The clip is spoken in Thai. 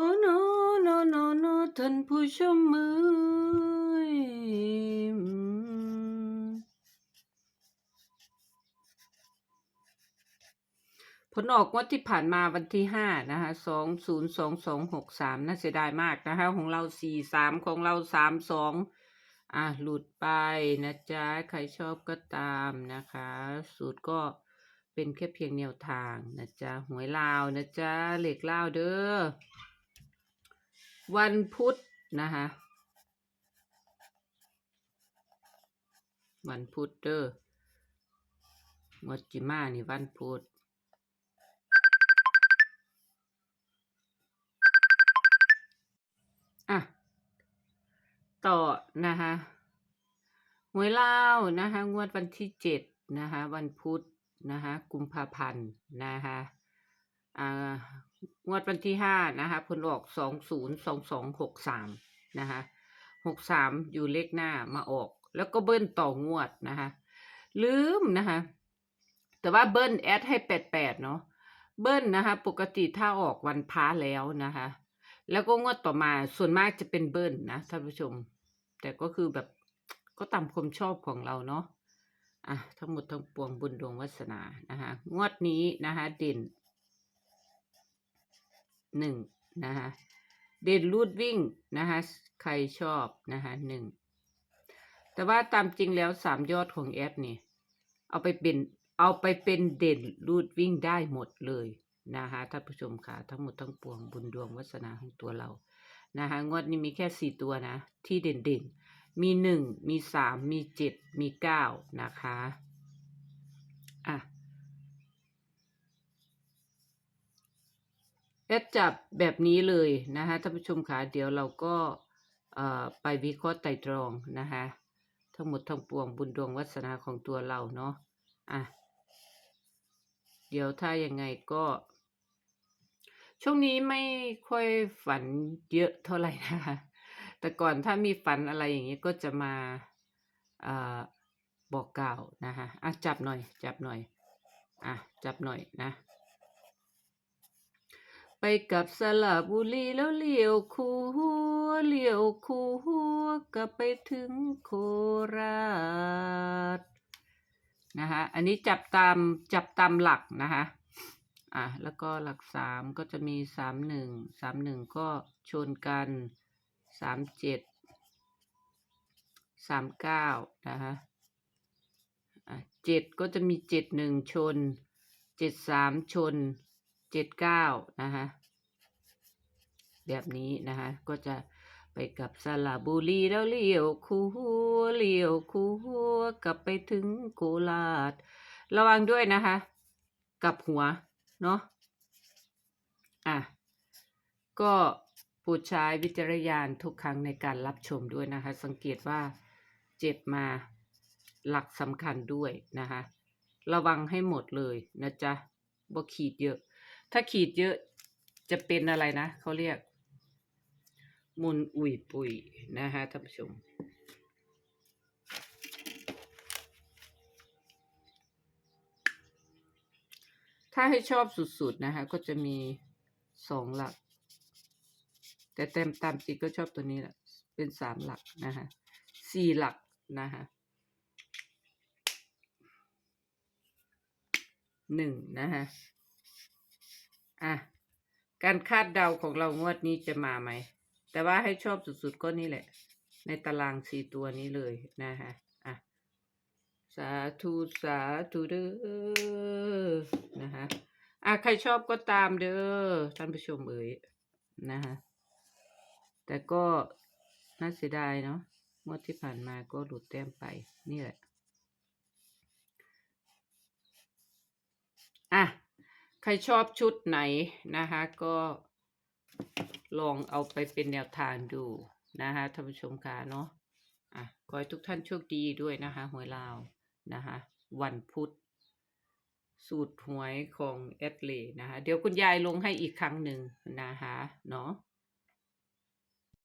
โอ้โนโนโนโนท่านผู้ชมเอ้ยอืมผลออกงวดที่ผ่านมาวันที่ห้านะคะสองศูนย์สองสองหกสามน่าเสียดายมากนะคะ ของเราสี่สามของเราสามสองอะหลุดไปนะจ๊ะ ใครชอบก็ตามนะคะ สูตรก็เป็นแค่เพียงแนวทางนะจ๊ะหวยลาวนะจ๊ะเหล็กลาวเด้อ วันพุธนะคะ วันพุธเด้อมดจิมานี่วันพุธอะ ต่อนะคะหวยเล่านะคะ งวดวันที่เจ็ดนะคะ วันพุธนะคะ กุมภาพันธ์นะคะ งวดวันที่ห้านะคะผลออกสองศูนย์สองสองหกสามนะคะหกสามอยู่เลขหน้ามาออก แล้วก็เบิ้ลต่องวดนะคะลืมนะคะแต่ว่าเบิ้ลแอดให้แปดแปดเนาะเบิ้ลนะคะ ปกติถ้าออกวันพระแล้วนะคะ แล้วก็งวดต่อมาส่วนมากจะเป็นเบิ้ลนะท่านผู้ชม แต่ก็คือแบบก็ตามความชอบของเราเนาะอะทั้งหมดทั้งปวงบุญดวงวาสนานะคะงวดนี้นะคะเด่น หนึ่งนะคะเด่นรูดวิ่งนะคะใครชอบนะคะหนึ่งแต่ว่าตามจริงแล้วสามยอดของแอดนี่เอาไปเป็นเอาไปเป็นเด่นรูดวิ่งได้หมดเลยนะคะท่านผู้ชมค่ะทั้งหมดทั้งปวงบุญดวงวาสนาของตัวเรานะคะงวดนี้มีแค่สี่ตัวนะ ที่เด่นเด่นๆมีหนึ่งมีสามมีเจ็ดมีเก้านะคะอะ แอดจับแบบนี้เลยนะคะท่านผู้ชมคะเดี๋ยวเราก็ไปวิเคราะห์ไตรตรองนะคะทั้งหมดทั้งปวงบุญดวงวาสนาของตัวเราเนาะอะเดี๋ยวถ้ายังไงก็ ช่วงนี้ไม่ค่อยฝันเยอะเท่าไหร่นะคะแต่ก่อนถ้ามีฝันอะไรอย่างนี้ก็จะมาอ่อบอกกล่าวนะคะอะจับหน่อย จับหน่อย อะ จับหน่อยนะ ไปกับสระบุรีแล้วเลี้ยวคูหัวเลี้ยวคูหัวก็ไปถึงโคราชนะคะอันนี้จับตามจับตามหลักนะคะอะแล้วก็หลักสามก็จะมีสามหนึ่งสามหนึ่งก็ชนกันสามเจ็ดสามเก้านะคะอะเจ็ดก็จะมีเจ็ดหนึ่งชนเจ็ดสามชน เจ็ดเก้านะคะแบบนี้นะคะก็จะไปกับสระบุรีแล้วเลี้ยวคูหัวเลี้ยวคูหัวกลับไปถึงโคราช ระวังด้วยนะคะ กับหัวเนาะอะก็โปรดใช้วิจารณญาณทุกครั้งในการรับชมด้วยนะคะ สังเกตว่าเจ็ดมาหลักสำคัญด้วยนะคะ ระวังให้หมดเลยนะจ๊ะบ่ขีดเยอะ ถ้าขีดเยอะจะเป็นอะไรนะเขาเรียก มุนอุ่ยปุยนะคะท่านผู้ชมถ้าให้ชอบสุดๆนะคะก็จะมีสองหลัก แต่เต็มตามจริงก็ชอบตัวนี้แหละเป็นสามหลักนะคะสี่หลักนะคะหนึ่งนะคะ อะ การคาดเดาของเรางวดนี้จะมาไหม แต่ว่าให้ชอบสุดๆก็นี่แหละ ในตารางสี่ตัวนี้เลยนะคะอะ สาธุสาธุเด้อนะคะอะใครชอบก็ตามเด้อท่านผู้ชมเอ๋ยนะคะแต่ก็น่าเสียดายเนาะงวดที่ผ่านมาก็หลุดแต้มไปนี่แหละอะ ใครชอบชุดไหนนะคะก็ลองเอาไปเป็นแนวทางดูนะคะท่านผู้ชมค่ะเนาะอะขอให้ทุกท่านโชคดีด้วยนะคะหวยลาวนะคะวันพุธสูตรหวยของแอดเลนะคะเดี๋ยวคุณยายลงให้อีกครั้งหนึ่งนะคะเนาะ